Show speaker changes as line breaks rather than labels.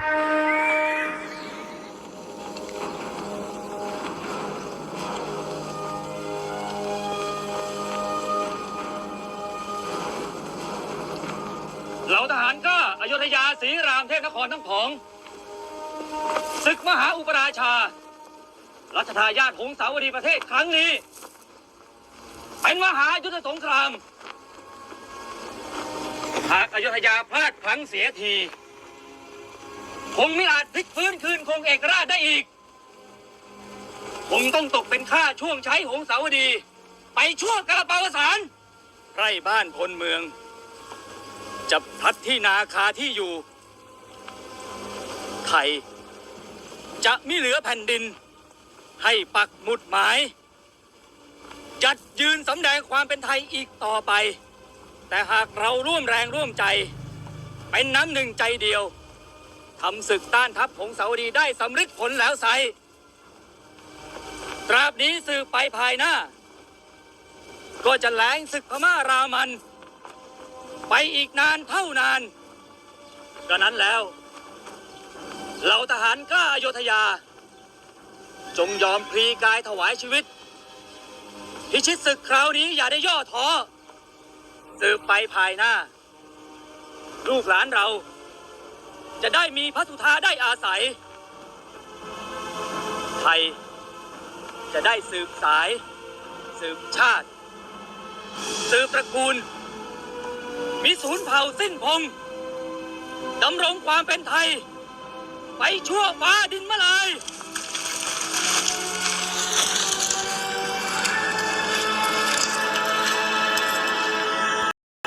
เหล่าทหารก็อยุธยาศรีรามเทพนครทั้งผองศึกมหาอุปราชา รัชทายาทหงสาวดีประเทศครั้งนี้ เป็นมหายุทธสงคราม หากอยุธยาพลาดพลั้งเสียที คงไม่อาจพลิกฟื้นคืนคงเอกราชได้อีก คงต้องตกเป็นข้าช่วงใช้หงสาวดี ไปชั่วกระเปาสารไร่บ้านพลเมือง จะพลัดที่นาคาที่อยู่ไทยจะไม่เหลือแผ่นดิน ให้ปักหมุดหมาย จัดยืนสำแดงความเป็นไทยอีกต่อไป แต่หากเราร่วมแรงร่วมใจ เป็นน้ำหนึ่งใจเดียว ทำศึกต้านทัพของสาวดีได้สำเร็จผลแล้วไซตราบนี้สืบไปภายหน้า ก็จะแหลงศึกพม่ารามัน ไปอีกนานเท่านานกระนั้นแล้วเหล่าทหารกล้าอโยธยา จงยอมพลีกายถวายชีวิต พิชิตศึกคราวนี้อย่าได้ย่อท้อสืบไปภายหน้า ลูกหลานเรา จะได้มีพระสุธาได้อาศัย ไทย จะได้สืบสาย สืบชาติ สืบตระกูล มีศูนย์เผ่าสิ้นพงดำรงความเป็นไทย ไปชั่วฟ้าดินเมื่อไร